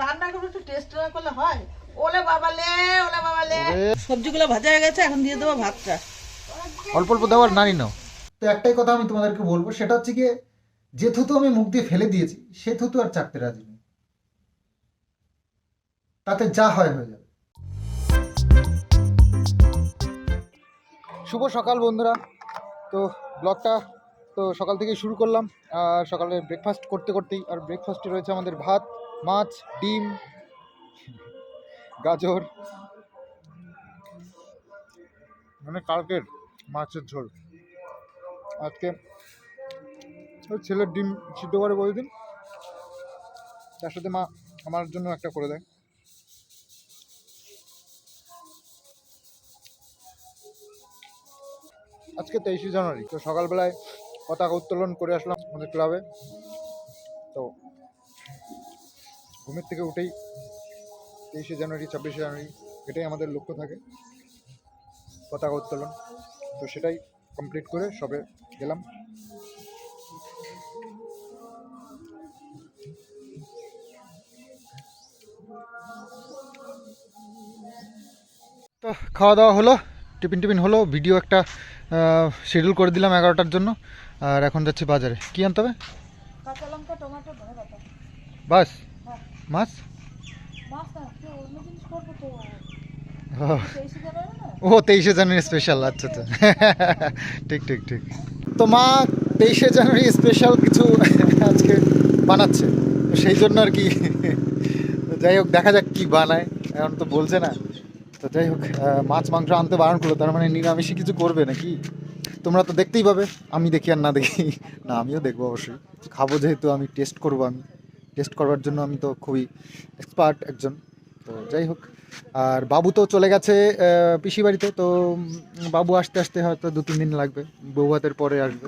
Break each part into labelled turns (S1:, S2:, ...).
S1: রান্না করে একটু টেস্ট না করলে হয়? ওলে বাবালে ওলে বাবালে সবজিগুলো ভাজা হয়ে গেছে এখন দিয়ে দেবো ভাতটা।
S2: অল্প অল্প দেওয়ার নারী নাও। তো একটাই কথা আমি তোমাদেরকে বলব সেটা হচ্ছে গিয়ে যে থুতু আমি মুখ দিয়ে ফেলে দিয়েছি সে থুতু আর চাকতে রাজি নেই। তাতে যা হয় হয়ে যাবে। শুভ সকাল বন্ধুরা। তো ব্লগটা তো সকাল থেকেই শুরু করলাম। আর সকালে ব্রেকফাস্ট করতে করতেই, আর ব্রেকফাস্টে রয়েছে আমাদের ভাত, মাছ, ডিম, গাজর মানে কালকের মাছের ঝোল। আজকে ছেলের ডিম সিদ্ধ করে বলে দিন তার সাথে মা আমার জন্য একটা করে দেয়। আজকে তেইশে জানুয়ারি, তো সকালবেলায় পতাকা উত্তোলন করে আসলাম আমাদের ক্লাবে। তো ঘুমের থেকে উঠেই তেইশে জানুয়ারি, ছাব্বিশে জানুয়ারি এটাই আমাদের লক্ষ্য থাকে, পতাকা উত্তোলন। তো সেটাই কমপ্লিট করে সবে গেলাম। তো খাওয়া দাওয়া হলো, টিফিন টিফিন হলো ভিডিও একটা শিডিউল করে দিলাম এগারোটার জন্য। আর এখন যাচ্ছি বাজারে। কি আনতে হবে? বাস? মাছ?
S1: তো।
S2: ও।
S1: তেইশে জানুয়ারি
S2: স্পেশাল আচ্ছা আচ্ছা। ঠিক ঠিক ঠিক। তো মা তেইশে জানুয়ারি স্পেশাল কিছু আজকে বানাচ্ছে। তো সেই জন্য আর কি। তো যাই হোক দেখা যাক কি বানায়। এখন তো বলছে না। তো যাই হোক মাছ মাংস আনতে বারণ করল তার মানে নিরামিষে কিছু করবে নাকি? তোমরা তো দেখতেই পাবে, আমি দেখি আর না দেখি। না, আমিও দেখব অবশ্যই। খাব যেহেতু, আমি টেস্ট করব আমি। টেস্ট করবার জন্য আমি তো খুবই এক্সপার্ট একজন। তো যাই হোক, আর বাবু তো চলে গেছে পিসি বাড়িতে। তো বাবু আসতে আসতে হয়তো দু, তিন দিন লাগবে। বউ হাতের পরে আসবে।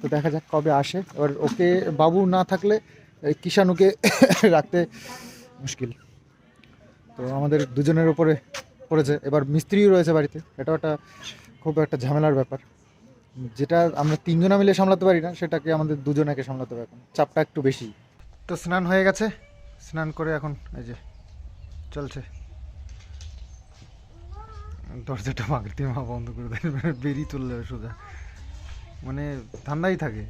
S2: তো দেখা যাক কবে আসে। এবার ওকে, বাবু না থাকলে কিষাণুকে রাখতে মুশকিল। তো আমাদের দুজনের ওপরে পড়েছে। এবার মিস্ত্রিও রয়েছে বাড়িতে। এটাও একটা খুব একটা ঝামেলার ব্যাপার। যেটা আমরা তিনজনা মিলে সামলাতে পারি না সেটাকে আমাদের দুজনাকে সামলাতে হবে এখন। চাপটা একটু বেশি। তো স্নান হয়ে গেছে। স্নান করে এখন এই যে চলছে। দরজাটা মাগতে মা বন্ধ করে দেয় মানে বেরিয়ে চললে সোজা। মানে ঠান্ডাই থাকে।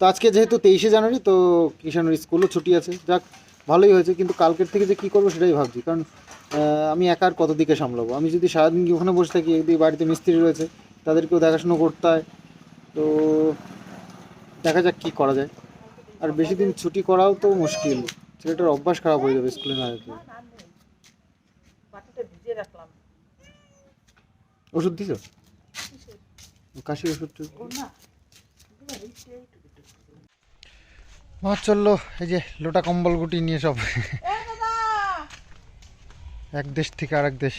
S2: তো আজকে যেহেতু তেইশে জানুয়ারি তো কিষানুর স্কুলও ছুটি আছে। যাক ভালোই হয়েছে কিন্তু কালকের থেকে যে কী করব সেটাই ভাবছি। কারণ আমি একার কত দিকে সামলাবো? আমি যদি সারাদিন কি ওখানে বসে থাকি এদিকে বাড়িতে মিস্ত্রি রয়েছে তাদেরকেও দেখাশুনো করতে হয় তো দেখা যাক কী করা যায়। আর বেশি দিন ছুটি করাও তো মুশকিল। ছেলেটার অভ্যাস খারাপ হয়ে যাবে স্কুলে না যেতে। ওষুধ দিছো? কাশি ওষুধ মাছ চলল এই যে লোটা কম্বল গুটি নিয়ে সব। এক দেশ থেকে আরেক দেশ।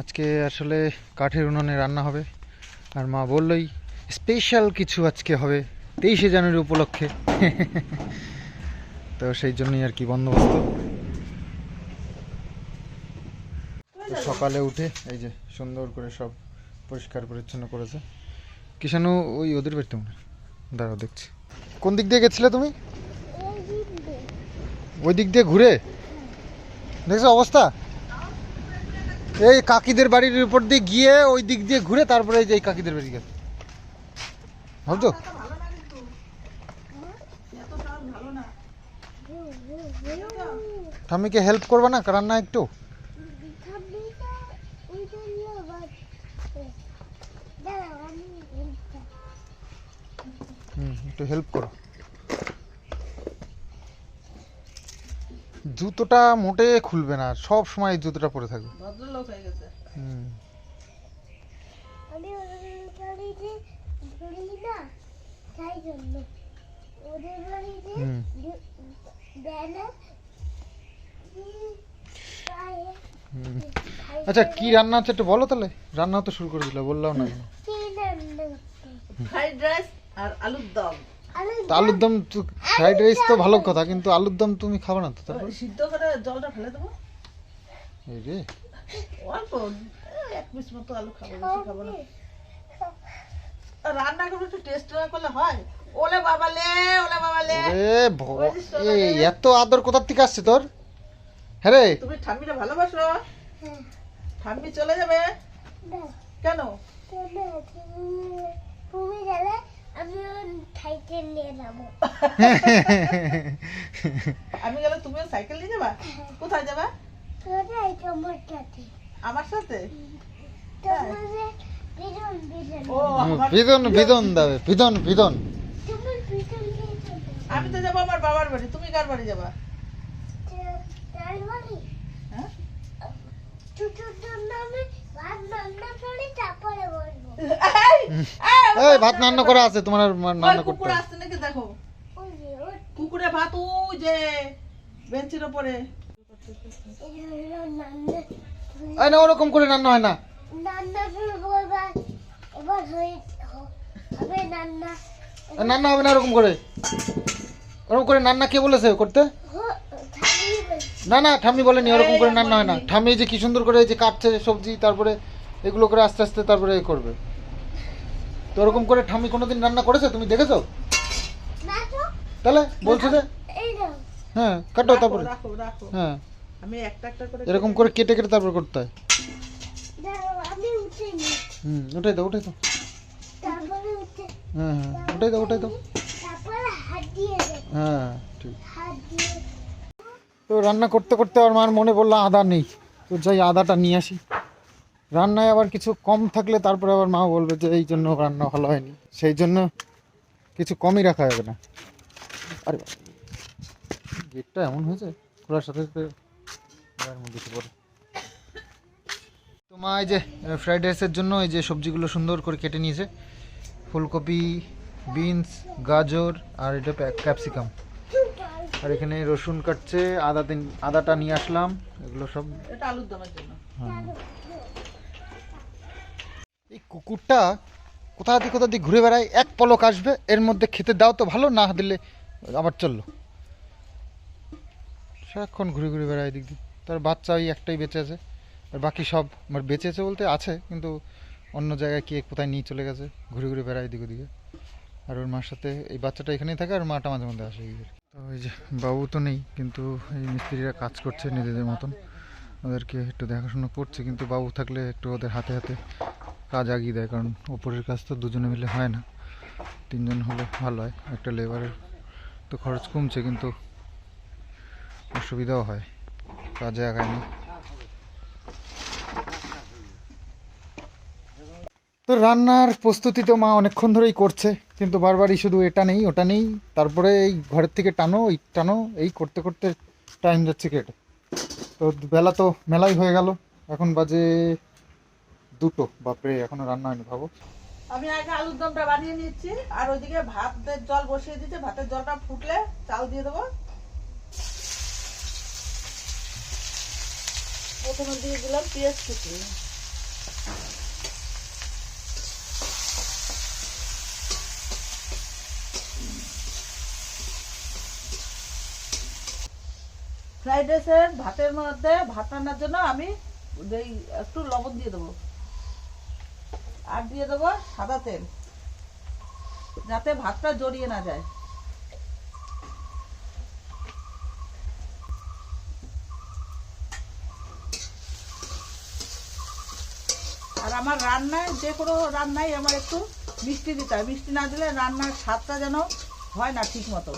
S2: আজকে আসলে কাঠের উনুনে রান্না হবে। আর মা বললোই স্পেশাল কিছু আজকে হবে তেইশে জানুয়ারি উপলক্ষে। তো সেই জন্যই আর কি বন্দোবস্ত। সকালে উঠে এই যে সুন্দর করে সব পরিষ্কার পরিচ্ছন্ন করেছে। কিষানু ওই ওদের বাড়িতে মনে দাঁড়াও দেখছি। কোন দিক দিয়ে গেছিলে তুমি? ওই দিক দিয়ে ঘুরে? দেখছ অবস্থা? এই কাকিদের বাড়ির উপর দিয়ে গিয়ে ওই দিক দিয়ে ঘুরে তারপরে এই যে এই কাকিদের বাড়ি গেছে ভাবছ? ঠাম্মিকে হেল্প করবে না? রান্না একটু? হুম একটু হেল্প করো। জুতোটা মোটে খুলবে না সব সময় জুতোটা পরে থাকবে।
S1: ভদ্রলোক হয়ে গেছে।
S2: হুম।
S3: আমি বাড়িতে না তাই জন্য। ওদের বাড়িতে
S2: আচ্ছা কি রান্না হচ্ছে একটু বলো তাহলে? রান্না তো শুরু করে দিলে বললাম না?
S1: ফ্রাইড রাইস আর আলুর দম।
S2: তা আলুর দম ফ্রাইড রাইস তো ভালো কথা কিন্তু আলুর দম তুমি খাবে না তো তারপর
S1: সিদ্ধ করে জলটা ফেলে দেবো।
S2: এই রে।
S1: অল্প এক পিস মতো আলু খাব বেশি খাব। না। রান্না করে একটু টেস্ট না করলে হয়? ওলে বাবা লে ওলে বাবা লে।
S2: ভগ- এত আদর কোথার থেকে আসছে তোর? হ্যাঁ রে।
S1: তুমি ঠাম্মিটা ভালোবাসো?
S3: হ্যাঁ
S1: ঠাম্মি চলে যাবে? কেন?
S3: তুমি গেলে আমি
S1: গেলে তুমিও সাইকেল নিয়ে যাবা? কোথায় যাবা? আমার সাথে?
S2: বিদন বিদন দাবে বিদন বিদন
S1: আমি তো যাব আমার বাবার বাড়ি। তুমি কার বাড়ি যাবা? হ্যাঁ? এই,
S2: ভাত রান্না করা আছে তোমার রান্না করতে
S1: কুকুর আসছে নাকি দেখো?
S3: ওই যে
S1: কুকুরে ভাত ওই যে বেঞ্চের ওপরে।
S3: এই
S2: না ওরকম করে রান্না হয় না।
S3: রান্না করব এবার হবে রান্না
S2: রান্না হবে না ওরকম করে। ওরকম করে রান্না কে বলেছে করতে। না না ঠাম্মি বলেনি ওরকম করে রান্না হয় না। ঠাম্মি যে কি সুন্দর করে এই যে কাটছে সবজি তারপরে এগুলো করে আস্তে আস্তে তারপরে এ করবে। তো ওরকম করে ঠাম্মি কোনোদিন রান্না করেছে? তুমি দেখেছ?
S3: না তো
S2: তাহলে বলছো যে?
S3: এই নাও
S2: হ্যাঁ কাটো তারপরে।
S1: রাখো রাখো।
S2: হ্যাঁ।
S1: আমি একটা একটা করে
S2: এরকম করে কেটে কেটে তারপর করতে হয়।
S3: দাঁড়াও, আমি উঠে নি।
S2: হুম ওটাই তো ওটাই তো হ্যাঁ হ্যাঁ ওটাই তো ওটাই তো
S3: তারপরে হাত দিয়ে দেব।
S2: হ্যাঁ ঠিক। তো রান্না করতে করতে আমার মার মনে পড়ল আদা নেই। তো যাই আদাটা নিয়ে আসি। রান্নায় আবার কিছু কম থাকলে তারপরে আবার মা বলবে যে এই জন্য রান্না ভালো হয়নি। সেই জন্য কিছু কমই রাখা যাবে না। আরে গেটটা এমন হয়েছে, খোলার সাথে সাথে তো মা এই যে ফ্রাইড রাইসের জন্য এই যে সবজিগুলো সুন্দর করে কেটে নিয়েছে। ফুলকপি বিনস গাজর আর এটা ক্যাপসিকাম আর এখানে রসুন কাটছে আদা দিন আদাটা নিয়ে আসলাম এগুলো সব
S1: এটা আলুর দমের জন্য।
S2: এই কুকুরটা কোথা দিয়ে কোথা দিয়ে ঘুরে বেড়ায় এক পলক আসবে এর মধ্যে খেতে দাও তো ভালো না দিলে আবার চলল সারাক্ষণ ঘুরে ঘুরে বেড়ায় এদিক দিয়ে তার বাচ্চা ওই একটাই বেঁচে আছে আর বাকি সব আমার বেঁচে আছে বলতে আছে কিন্তু অন্য জায়গায় কে কোথায় নিয়ে চলে গেছে ঘুরে ঘুরে বেড়ায় এদিক ওদিকে আর ওর মার সাথে এই বাচ্চাটা এখানেই থাকে আর মাটা মাঝে মধ্যে আসে। তো ওই যে বাবু তো নেই, কিন্তু এই মিস্ত্রিরা কাজ করছে নিজেদের মতন। ওদেরকে একটু দেখাশোনা করছে, কিন্তু বাবু থাকলে একটু ওদের হাতে হাতে কাজ আগিয়ে দেয়, কারণ ওপরের কাজ তো দুজনে মিলে হয় না। তিনজন হলে ভালো হয়, একটা লেবারের তো খরচ কমছে, কিন্তু অসুবিধাও হয়, কাজে আগায় না। তো রান্নার প্রস্তুতি তো মা অনেকক্ষণ ধরেই করছে, কিন্তু বারবারই শুধু এটা নেই, ওটা নেই, তারপরে এই ঘরের থেকে টানো, এই টানো, এই করতে করতে টাইম যাচ্ছে কেটে তো বেলা তো মেলাই হয়ে গেল, এখন বাজে দুটো, বাপরে, এখনও রান্না হয়নি, ভাবো।
S1: আমি আগে আলুর দমটা বানিয়ে নিচ্ছি, আর ওইদিকে ভাতের জল বসিয়ে দিচ্ছি ভাতের জলটা ফুটলে চাল দিয়ে দেবো। প্রথমে দিয়ে দিলাম পেঁয়াজ কুচি। ফ্রাইড রাইসের ভাতের মধ্যে ভাত রান্নার জন্য আমি এই একটু লবণ দিয়ে দেবো। আর দিয়ে দেবো সাদা তেল, যাতে ভাতটা জড়িয়ে না যায়। আর আমার রান্নায় যে কোনো রান্নায় আমার একটু মিষ্টি দিতে হয়। মিষ্টি না দিলে রান্নার স্বাদটা যেন হয় না ঠিক মতো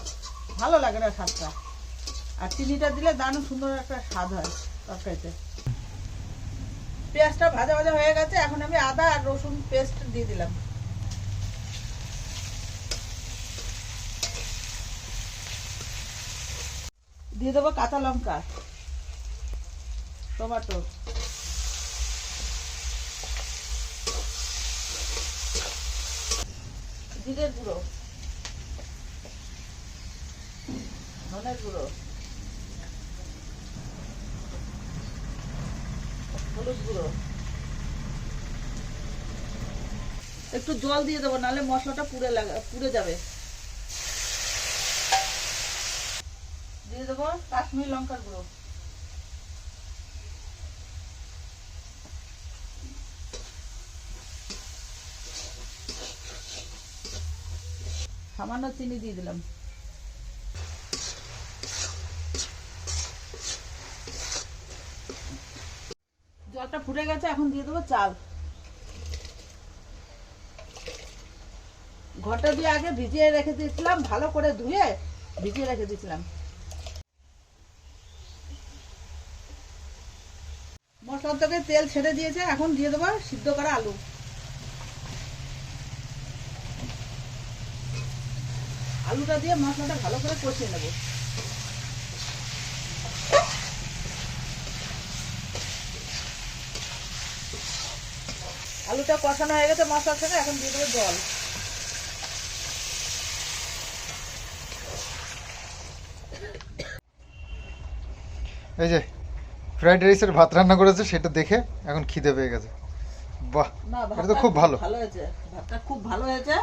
S1: ভালো লাগে না স্বাদটা। আর চিনিটা দিলে দারুণ সুন্দর একটা স্বাদ হয় তরকারিতে। পেঁয়াজটা ভাজা ভাজা হয়ে গেছে, এখন আমি আদা আর রসুন পেস্ট দিয়ে দিলাম। দিয়ে দেবো কাঁচা লঙ্কা, টমেটো। জিরের গুঁড়ো, ধনের গুঁড়ো। একটু জল দিয়ে দেবো, নাহলে মশলাটা পুড়ে লাগা, পুড়ে যাবে। দিয়ে দেবো কাশ্মীর লঙ্কার গুঁড়ো। সামান্য চিনি দিয়ে দিলাম জলটা ফুটে গেছে, এখন দিয়ে দেবো চাল। ঘরটা দিয়ে আগে ভিজিয়ে রেখে দিয়েছিলাম, ভালো করে ধুয়ে ভিজিয়ে রেখে দিয়েছিলাম। মশলা থেকে তেল ছেড়ে দিয়েছে, এখন দিয়ে দেবো সিদ্ধ করা আলু। আলুটা দিয়ে মশলাটা ভালো করে কষিয়ে নেব। আলুটা কষানো হয়ে গেছে মশলার সঙ্গে এখন দিয়ে দেবো জল।
S2: এই যে ফ্রাইড রাইসের ভাত রান্না করেছে সেটা দেখে এখন খিদে পেয়ে গেছে। বাহ
S1: না
S2: এটা তো খুব ভালো।
S1: ভালো হয়েছে ভাতটা খুব ভালো হয়েছে।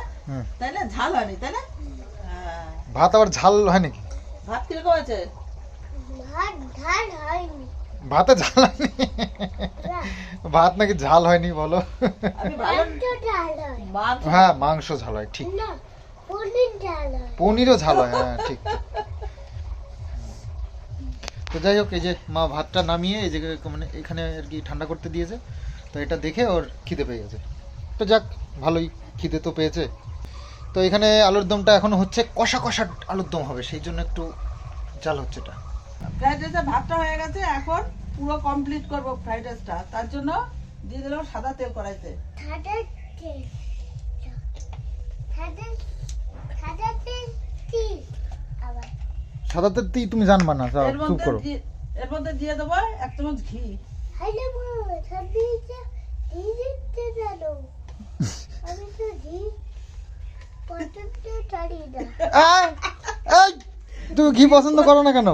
S1: তাই না? ঝাল হয়নি তাই না? হ্যাঁ।
S2: ভাত আবার ঝাল হয় নাকি
S1: ভাত কীরকম হয়েছে?
S3: ভাত ঢাল হয়নি।
S2: ভাতে ঝাল হয়নি? ভাত নাকি ঝাল হয়নি বলো?
S3: হয়।
S2: হ্যাঁ মাংস ঝাল হয় ঠিক।
S3: হয়।
S2: পনিরও ঝাল হয় হ্যাঁ ঠিক ঠিক। তো যাই হোক এই যে মা ভাতটা নামিয়ে এই যে মানে এখানে আর কি ঠান্ডা করতে দিয়েছে তো এটা দেখে ওর খিদে পেয়ে গেছে। তো যাক ভালোই খিদে তো পেয়েছে। তো এখানে আলুর দমটা এখনও হচ্ছে কষা কষা আলুর দম হবে সেই জন্য একটু জাল হচ্ছে এটা।
S1: ভাতটা হয়ে গেছে এখন পুরো কমপ্লিট করব ফ্রাইড রাইসটা তার জন্য দিয়ে দিলাম সাদা তেল কড়াইতে।
S3: তেল।
S2: সাদা তেল তুমি জানবা না
S1: এর
S2: চুপ
S1: মধ্যে
S2: করো
S1: এর মধ্যে দিয়ে দেবো এক চামচ ঘি।
S3: আমি তো ঘি পছন্দ করি না
S2: তুমি ঘি পছন্দ করো না কেন?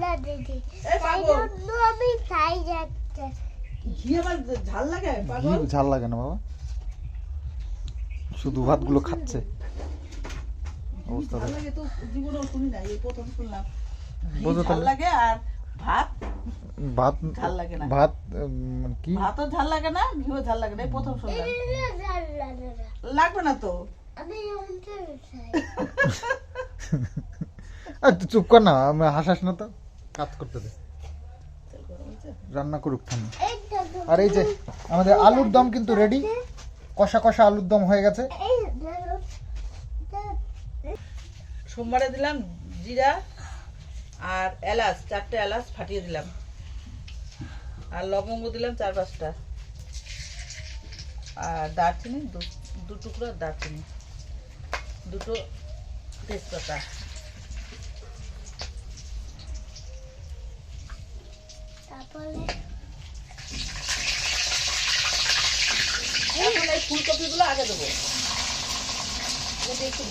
S3: না দিদি
S1: এই
S3: তাই
S1: পাগল।
S3: জন্য আমি খাই যাচ্ছে।
S1: ঘি আবার ঝাল লাগে পাগল?
S2: ঝাল লাগে না বাবা। শুধু ভাতগুলো খাচ্ছে। অবস্থা
S1: লাগে তো জীবনেও শুনি না এই প্রথম শুনলাম। ঝাল লাগে আর ভাত
S2: ভাত
S1: ঝাল লাগে না।
S2: ভাত কি?
S1: ভাতও ঝাল লাগে না ঘিও ঝাল লাগে না প্রথম শুনলাম। লাগবে না তো?
S3: আমি অন্ত খাই
S2: আর তুই চুপ কর না হাসাস না তো। কাজ করতে দে। রান্না করুক, থামি। আর এই যে, আমাদের আলুর দম কিন্তু রেডি কষা কষা আলুর দম হয়ে গেছে।
S1: সোমবারে দিলাম জিরা আর এলাচ, চারটে এলাচ ফাটিয়ে দিলাম। আর লবঙ্গ দিলাম চার পাঁচটা। আর দারচিনি, দু- দু টুকরো দারচিনি। দুটো তেজপাতা। এখন এই ফুলকপিগুলো আগে দেবো একটু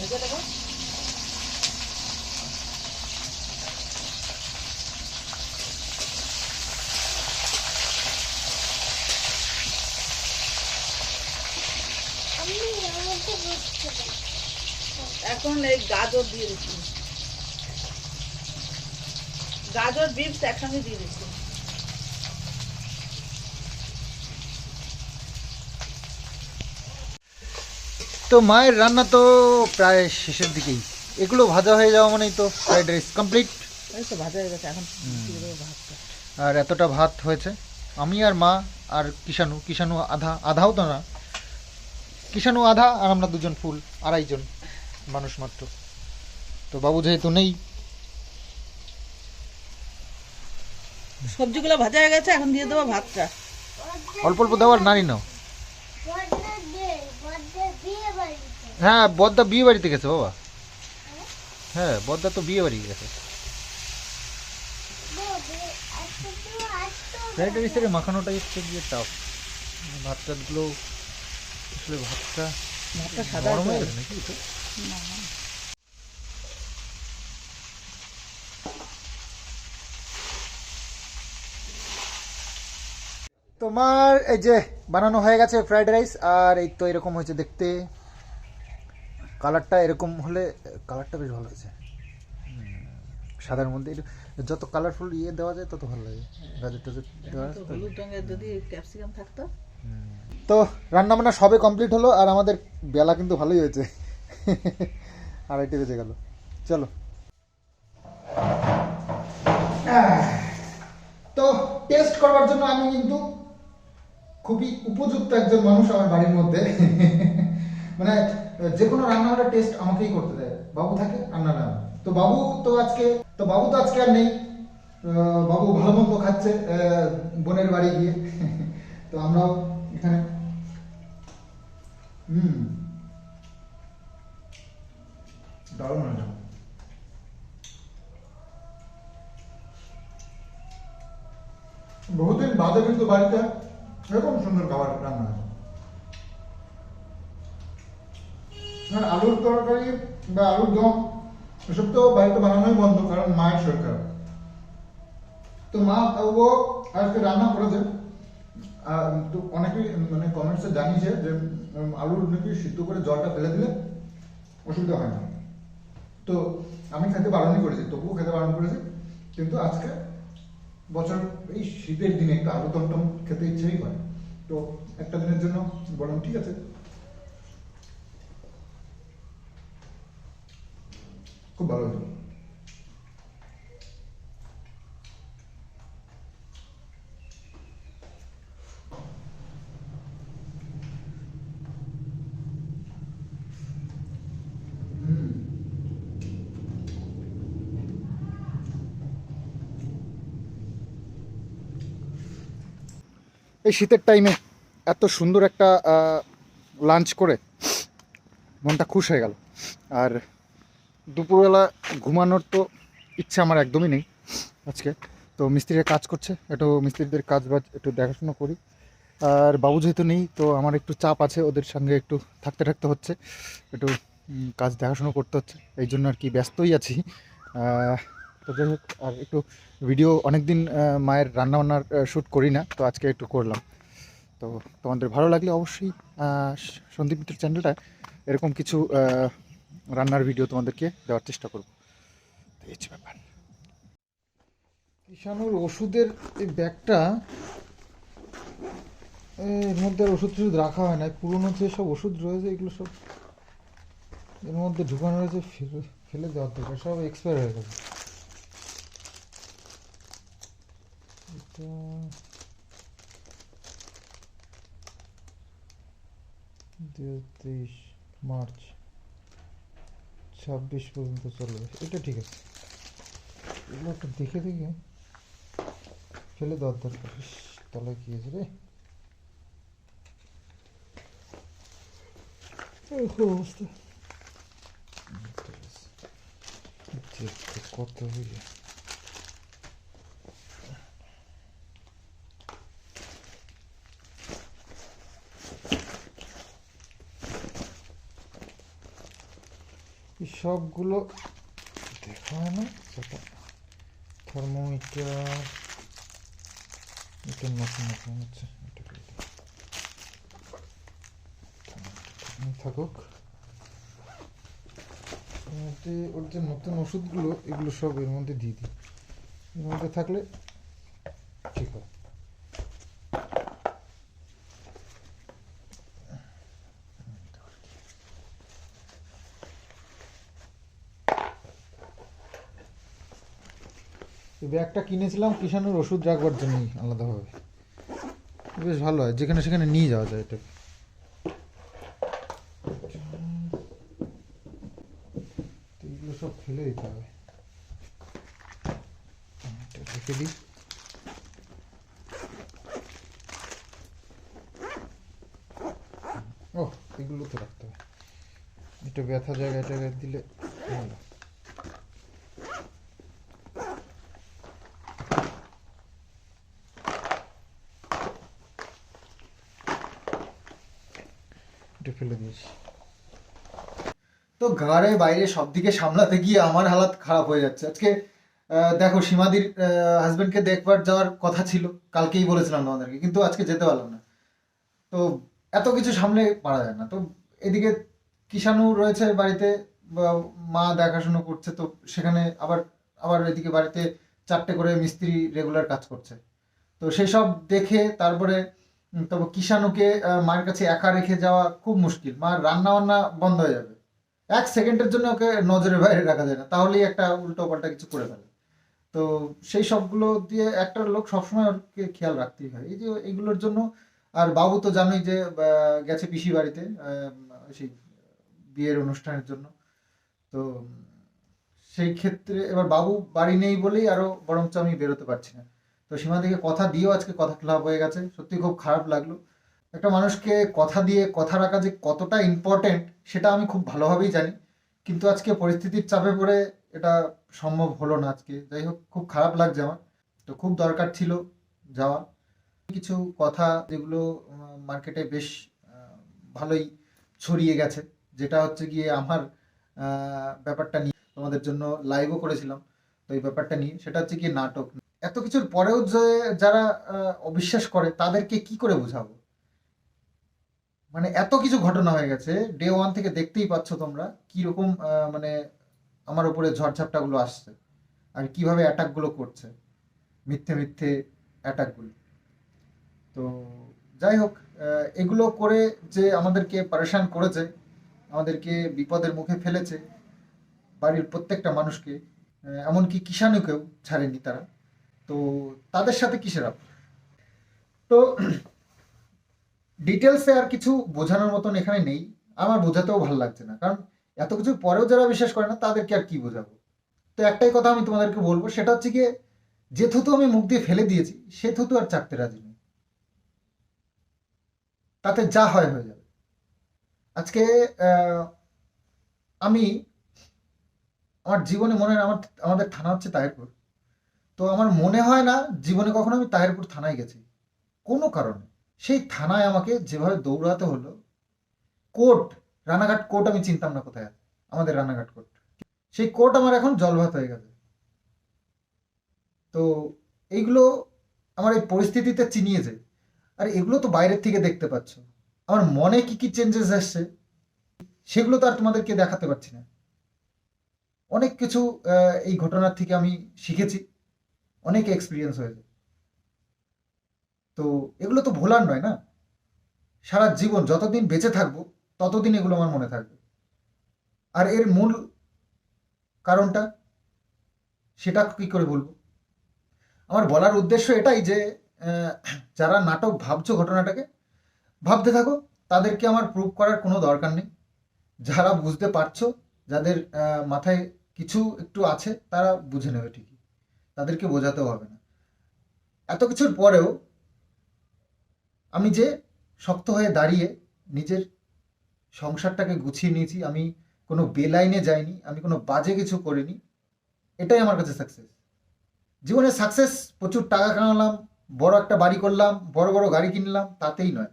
S1: এখন এই গাজর দিয়ে দিচ্ছি। গাজর, বিনস একসঙ্গে দিয়ে দিচ্ছি।
S2: তো মায়ের রান্না তো প্রায় শেষের দিকেই। এগুলো ভাজা হয়ে যাওয়া মানেই তো ফ্রাইড রাইস কমপ্লিট
S1: তো ভাজা হয়ে গেছে এখন
S2: আর এতটা ভাত হয়েছে। আমি আর মা আর কিষানু কিষানু আধা আধাও তো না। কিষানু আধা আর আমরা দুজন ফুল আড়াইজন মানুষ মাত্র। তো বাবু যেহেতু নেই।
S1: সবজিগুলো ভাজা হয়ে গেছে এখন দিয়ে দেবো ভাতটা।
S2: অল্প অল্প দেওয়ার নারী নাও
S3: বড্ডা দে বড্ডা বিয়ে বাড়িতে
S2: হ্যাঁ বদ্দা বিয়ে বাড়িতে গেছে বাবা। হ্যাঁ বদ্দা তো বিয়ে বাড়ি গেছে।
S3: বড্ডা আজকে তো আসতো
S2: ফ্রাইড হচ্ছে গিয়ে টাফ ভাত টাতগুলো আসলে ভাতটা
S1: ভাতটা সাদা
S2: নরম হয়ে গেছে নাকি? তোমার এই যে বানানো হয়ে গেছে ফ্রাইড রাইস আর এই তো এরকম হয়েছে দেখতে। কালারটা এরকম হলে কালারটা বেশ ভালো হয়েছে। সাদার মধ্যে যত কালারফুল ইয়ে দেওয়া যায় তত ভালো লাগে। গাজর টাজর দেওয়া
S1: যদি ক্যাপসিকাম থাকতো।
S2: তো রান্না বান্না সবে কমপ্লিট হলো আর আমাদের বেলা কিন্তু ভালোই হয়েছে। আড়াইটে বেজে গেল। চলো। তো টেস্ট করবার জন্য আমি কিন্তু খুবই উপযুক্ত একজন মানুষ আমার বাড়ির মধ্যে। মানে যে কোনো রান্নার টেস্ট আমাকেই করতে দেয়। বাবু থাকে, রান্না না। তো বাবু তো আজকে, তো বাবু তো আজকে আর নেই। বাবু ভালো মন্দ খাচ্ছে বোনের বাড়ি গিয়ে। তো আমরাও এখানে। হুম। দারুণ হয়েছে বহুদিন বাদে কিন্তু বাড়িতে এরকম সুন্দর খাবার রান্না আর আলুর তরকারি বা আলুর দম এসব তো বাড়িতে বানানোই বন্ধ, কারণ মায়ের খারাপ তো মা ও আজকে রান্না করেছে। তো অনেকেই মানে কমেন্টসে জানিয়েছে যে আলুর নাকি সিদ্ধ করে জলটা ফেলে দিলে অসুবিধা হয় না। তো আমি খেতে বারণই করেছি, তবুও খেতে বারণ করেছি। কিন্তু আজকে বছর, এই শীতের দিনে একটু আলু টমটম খেতে ইচ্ছেই করে। তো একটা দিনের জন্য বললাম, ঠিক আছে। খুব ভালো এই শীতের টাইমে এত সুন্দর একটা লাঞ্চ করে মনটা খুশ হয়ে গেল। আর দুপুরবেলা ঘুমানোর তো ইচ্ছা আমার একদমই নেই আজকে। তো মিস্ত্রিরা কাজ করছে একটু মিস্ত্রিদের কাজ বাজ একটু দেখাশোনা করি। আর বাবু যেহেতু নেই তো আমার একটু চাপ আছে ওদের সঙ্গে একটু থাকতে থাকতে হচ্ছে একটু কাজ দেখাশোনা করতে হচ্ছে এই জন্য আর কি ব্যস্তই আছি। তো যাই হোক আর একটু ভিডিও অনেকদিন আহ, মায়ের রান্নাবান্নার শ্যুট করি না তো আজকে একটু করলাম। তো তোমাদের ভালো লাগলে অবশ্যই সন্দীপ মিত্র চ্যানেলটা এরকম কিছু রান্নার ভিডিও তোমাদেরকে দেওয়ার চেষ্টা করব। এই ব্যাপার। কিষানুর ওষুধের এই ব্যাগটা, এর মধ্যে আর ওষুধ টষুধ রাখা হয় না পুরোনো যে সব ওষুধ রয়েছে, এগুলো সব এর মধ্যে ঢুকানো রয়েছে, ফেলে দেওয়ার দরকার, সব এক্সপায়ার হয়ে গেছে। তেইশ মার্চ। ছাব্বিশ পর্যন্ত চলবে এটা ঠিক আছে এগুলো একটু দেখে দেখে ফেলে দেওয়ার দরকার ইস, তলায় কি আছে রে এই খুব অবস্থা ঠিক আছে। দেখতে কত হয়ে এই সবগুলো দেখা হয় না, সেটা থার্মোমিটার এটা নতুন নতুন হচ্ছে থাকুক। ওর যে নতুন ওষুধগুলো, এগুলো সব এর মধ্যে দিয়ে দিই। এর মধ্যে থাকলে ঠিক হয় এই ব্যাগটা কিনেছিলাম কিষানুর ওষুধ রাখবার জন্যই আলাদাভাবে। বেশ ভালো হয়, যেখানে সেখানে নিয়ে যাওয়া যায় এটা তো এগুলো সব ফেলে দিতে হবে। রেখে দিই। ও এগুলো তো রাখতে হবে। এটা ব্যথা জায়গায় দিলে ভালো এটা ফেলে দিয়েছি তো ঘরে বাইরে সব দিকে সামলাতে গিয়ে আমার হালাত খারাপ হয়ে যাচ্ছে। আজকে দেখো সীমাদির হাজবেন্ডকে দেখবার যাওয়ার কথা ছিল, কালকেই বলেছিলাম তোমাদেরকে, কিন্তু আজকে যেতে পারলাম না। তো এত কিছু সামলে পারা যায় না। তো এদিকে কিষাণু রয়েছে বাড়িতে মা দেখাশুনো করছে, তো সেখানে আবার আবার এদিকে বাড়িতে চারটে করে মিস্ত্রি রেগুলার কাজ করছে। তো সেই সব দেখে তারপরে তবে কিষাণুকে মায়ের কাছে একা রেখে যাওয়া খুব মুশকিল। মার রান্না বান্না বন্ধ হয়ে যাবে। এক সেকেন্ডের জন্য ওকে নজরের বাইরে রাখা যায় না। তাহলেই একটা উল্টো পাল্টা কিছু করে ফেলে। তো সেই সবগুলো দিয়ে একটা লোক সবসময় ওকে খেয়াল রাখতেই হয়। এই যে এগুলোর জন্য, আর বাবু তো জানোই যে গেছে পিসি বাড়িতে সেই বিয়ের অনুষ্ঠানের জন্য। তো সেই ক্ষেত্রে এবার বাবু বাড়ি নেই বলেই আরও বরঞ্চ আমি বেরোতে পারছি না। তো সীমা সীমাদিকে কথা দিয়েও আজকে কথা খেলাপ হয়ে গেছে। সত্যি খুব খারাপ লাগল। একটা মানুষকে কথা দিয়ে, কথা রাখা যে কতটা ইম্পর্টেন্ট সেটা আমি খুব ভালোভাবেই জানি। কিন্তু আজকে পরিস্থিতির চাপে পড়ে এটা সম্ভব হলো না আজকে। যাই হোক, খুব খারাপ লাগছে আমার। তো খুব দরকার ছিল যাওয়া। কিছু কথা যেগুলো মার্কেটে বেশ ভালোই ছড়িয়ে গেছে। যেটা হচ্ছে গিয়ে আমার ব্যাপারটা নিয়ে তোমাদের জন্য লাইভও করেছিলাম। তো এই ব্যাপারটা নিয়ে। সেটা হচ্ছে গিয়ে নাটক। এত কিছুর পরেও যে যারা অবিশ্বাস করে, তাদেরকে কি করে বোঝাবো? মানে এত কিছু ঘটনা হয়ে গেছে ডে ওয়ান থেকে দেখতেই পাচ্ছ তোমরা কীরকম মানে আমার উপরে ঝড়ঝাপটাগুলো আসছে আর কীভাবে অ্যাটাকগুলো করছে, মিথ্যে মিথ্যে অ্যাটাকগুলো তো যাই হোক এগুলো করে যে আমাদেরকে পারেশান করেছে, আমাদেরকে বিপদের মুখে ফেলেছে বাড়ির প্রত্যেকটা মানুষকে এমনকি কিষাণুকেও ছাড়েনি তারা। তো তাদের সাথে কিসের আপ? তো ডিটেলসে আর কিছু বোঝানোর মতন এখানে নেই। আমার বোঝাতেও ভালো লাগছে না। কারণ এত কিছু পরেও যারা বিশ্বাস করে না, তাদেরকে আর কি বোঝাবো? তো একটাই কথা আমি তোমাদেরকে বলব, সেটা হচ্ছে গিয়ে যে থুতু আমি মুখ দিয়ে ফেলে দিয়েছি, সে থুতু আর চাকতে রাজি নেই। তাতে যা হয়, হয়ে যাবে। আজকে আমি আমার জীবনে মনে হয় আমার, আমাদের থানা হচ্ছে তাহিরপুর। তো আমার মনে হয় না, জীবনে কখনো আমি তাহিরপুর থানায় গেছি। কোনো কারণে। সেই থানায় আমাকে যেভাবে দৌড়াতে হলো, কোর্ট, রানাঘাট কোর্ট আমি চিনতাম না কোথায়, আমাদের রানাঘাট কোর্ট। সেই কোর্ট আমার এখন জলভাত হয়ে গেছে। তো এইগুলো আমার এই পরিস্থিতিতে চিনিয়েছে আর এগুলো তো বাইরের থেকে দেখতে পাচ্ছ। আমার মনে কি কি চেঞ্জেস আসছে, সেগুলো তো আর তোমাদেরকে দেখাতে পারছি না। অনেক কিছু এই ঘটনার থেকে আমি শিখেছি। অনেক এক্সপিরিয়েন্স হয়েছে। তো এগুলো তো ভোলার নয় না? সারা জীবন যতদিন বেঁচে থাকব, ততদিন এগুলো আমার মনে থাকবে। আর এর মূল কারণটা, সেটা কি করে বলব? আমার বলার উদ্দেশ্য এটাই যে যারা নাটক ভাবছ ঘটনাটাকে, ভাবতে থাকো, তাদেরকে আমার প্রুভ করার কোনো দরকার নেই। যারা বুঝতে পারছ, যাদের মাথায় কিছু একটু আছে, তারা বুঝে নেবে ঠিকই। তাদেরকে বোঝাতেও হবে না। এত কিছুর পরেও আমি যে শক্ত হয়ে দাঁড়িয়ে নিজের সংসারটাকে গুছিয়ে নিয়েছি, আমি কোনো বেলাইনে যাইনি, আমি কোনো বাজে কিছু করিনি, এটাই আমার কাছে সাকসেস জীবনে সাকসেস প্রচুর টাকা কামালাম, বড় একটা বাড়ি করলাম, বড় বড় গাড়ি কিনলাম, তাতেই নয়।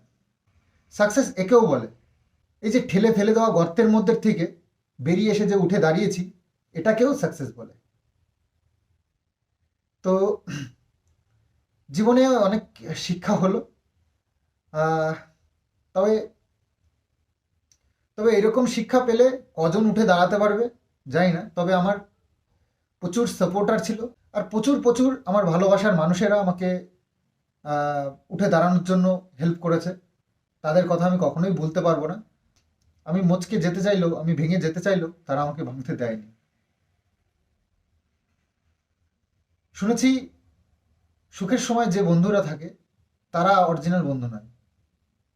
S2: সাকসেস একেও বলে। এই যে ঠেলে ফেলে দেওয়া গর্তের মধ্যে থেকে বেরিয়ে এসে যে উঠে দাঁড়িয়েছি, এটাকেও সাকসেস বলে। তো, জীবনে অনেক শিক্ষা হলো তবে তবে এরকম শিক্ষা পেলে কজন উঠে দাঁড়াতে পারবে? জানি না, তবে আমার প্রচুর সাপোর্টার ছিল। আর প্রচুর প্রচুর আমার ভালোবাসার মানুষেরা আমাকে উঠে দাঁড়ানোর জন্য হেল্প করেছে। তাদের কথা আমি কখনোই ভুলতে পারব না। আমি মচকে যেতে চাইলেও, আমি ভেঙে যেতে চাইলেও তারা আমাকে ভাঙতে দেয়নি। শুনেছি সুখের সময় যে বন্ধুরা থাকে, তারা অরিজিনাল বন্ধু নয়।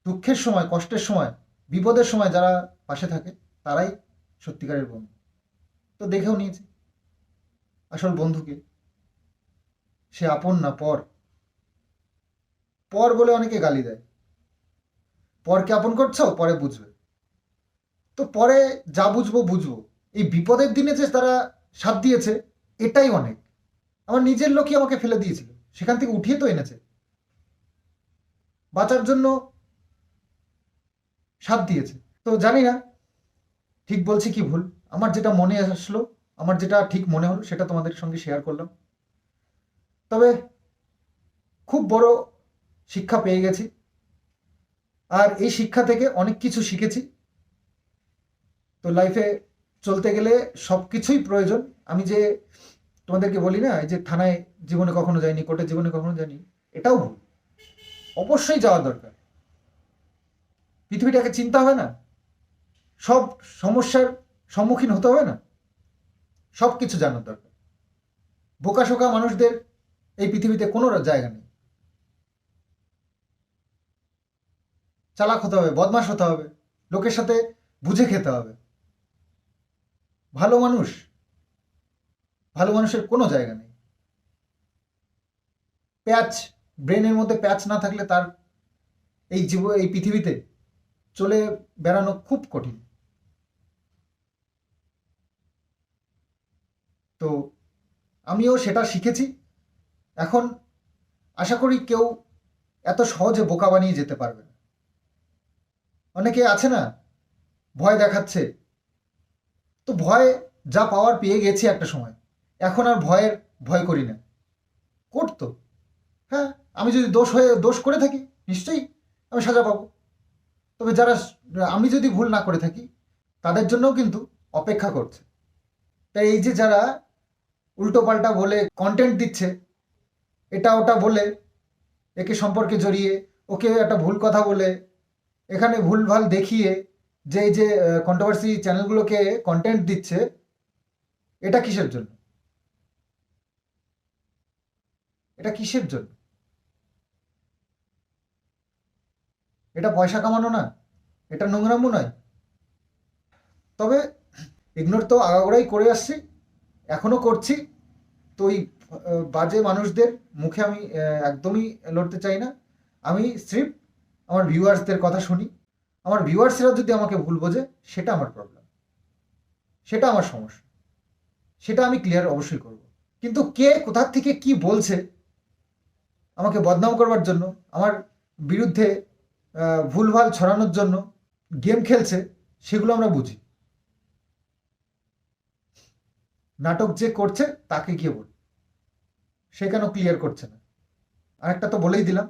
S2: দুঃখের সময়, কষ্টের সময়, বিপদের সময় যারা পাশে থাকে, তারাই সত্যিকারের বন্ধু। তো দেখেও নিয়েছি। আসল বন্ধুকে। সে আপন না পর। পর বলে অনেকে গালি দেয়। পরকে আপন করছ, পরে বুঝবে। তো পরে যা বুঝব বুঝব। এই বিপদের দিনে যে তারা সাথ দিয়েছে, এটাই অনেক। আমার নিজের লোকই আমাকে ফেলে দিয়েছিল। সেখান থেকে উঠিয়ে তো এনেছে। বাঁচার জন্য সাথ দিয়েছে। তো জানি না, ঠিক বলছি কি ভুল? আমার যেটা মনে আসলো, আমার যেটা ঠিক মনে হলো, সেটা তোমাদের সঙ্গে শেয়ার করলাম। তবে খুব বড় শিক্ষা পেয়ে গেছি। আর এই শিক্ষা থেকে অনেক কিছু শিখেছি। তো লাইফে চলতে গেলে সব কিছুই প্রয়োজন। আমি যে তোমাদেরকে বলি না যে থানায় জীবনে কখনো যাইনি, কোর্টে জীবনে কখনো যাইনি, এটাও ভুল। অবশ্যই যাওয়া দরকার। পৃথিবীটাকে চিনতে হবে না। সব সমস্যার সম্মুখীন হতে হবে না। সব কিছু জানার দরকার। বোকাশোকা মানুষদের এই পৃথিবীতে কোনো জায়গা নেই। চালাক হতে হবে, বদমাশ হতে হবে, লোকের সাথে বুঝে খেতে হবে। ভালো মানুষ, ভালো মানুষের কোনো জায়গা নেই। প্যাচ, ব্রেনের মধ্যে প্যাচ না থাকলে তার এই জীব, এই পৃথিবীতে চলে বেড়ানো খুব কঠিন। তো আমিও সেটা শিখেছি। এখন আশা করি কেউ এত সহজে বোকা বানিয়ে যেতে পারবে না। অনেকে আছে না, ভয় দেখাচ্ছে। তো ভয় যা পাওয়ার পেয়ে গেছি একটা সময়। এখন আর ভয়ের ভয় করি না। করতো। হ্যাঁ আমি যদি দোষ হয়ে, দোষ করে থাকি, নিশ্চয়ই আমি সাজা পাবো। তবে যারা আমি যদি ভুল না করে থাকি, তাদের জন্যও কিন্তু অপেক্ষা করছে। তাই এই যে যারা উল্টোপাল্টা বলে কন্টেন্ট দিচ্ছে, এটা ওটা বলে, একে সম্পর্কে জড়িয়ে, ওকে একটা ভুল কথা বলে, এখানে ভুলভাল দেখিয়ে, যে এই যে কন্ট্রোভার্সি চ্যানেলগুলোকে কন্টেন্ট দিচ্ছে, এটা কিসের জন্য? এটা কিসের জন্য? এটা পয়সা কামানো না এটা নোংরামো নয়। তবে ইগনোর তো আগাগোড়াই করে আসছি, এখনও করছি। তো ওই বাজে মানুষদের মুখে আমি একদমই লড়তে চাই না। আমি স্রিফ আমার ভিউয়ার্সদের কথা শুনি। আমার ভিউয়ার্সরা যদি আমাকে ভুল বোঝে, সেটা আমার প্রবলেম সেটা আমার সমস্যা। সেটা আমি ক্লিয়ার অবশ্যই করব। কিন্তু কে কোথা থেকে কি বলছে, আমাকে বদনাম করবার জন্য, আমার বিরুদ্ধে ভুলভাল ছড়ানোর জন্য গেম খেলছে, সেগুলো আমরা বুঝি। নাটক যে করছে, তাকে গিয়ে বল। সে কেন ক্লিয়ার করছে না? আরেকটা তো বলেই দিলাম,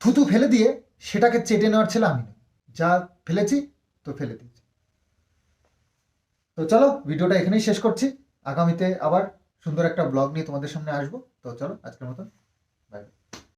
S2: থুতু ফেলে দিয়ে সেটাকে চেটে নেওয়ার ছেলে আমি নই। যা ফেলেছি, তো ফেলে দিয়েছি। তো চলো, ভিডিওটা এখানেই শেষ করছি। আগামীতে আবার সুন্দর একটা ব্লগ নিয়ে তোমাদের সামনে আসব। তো চলো, আজকের মতন বাই বাই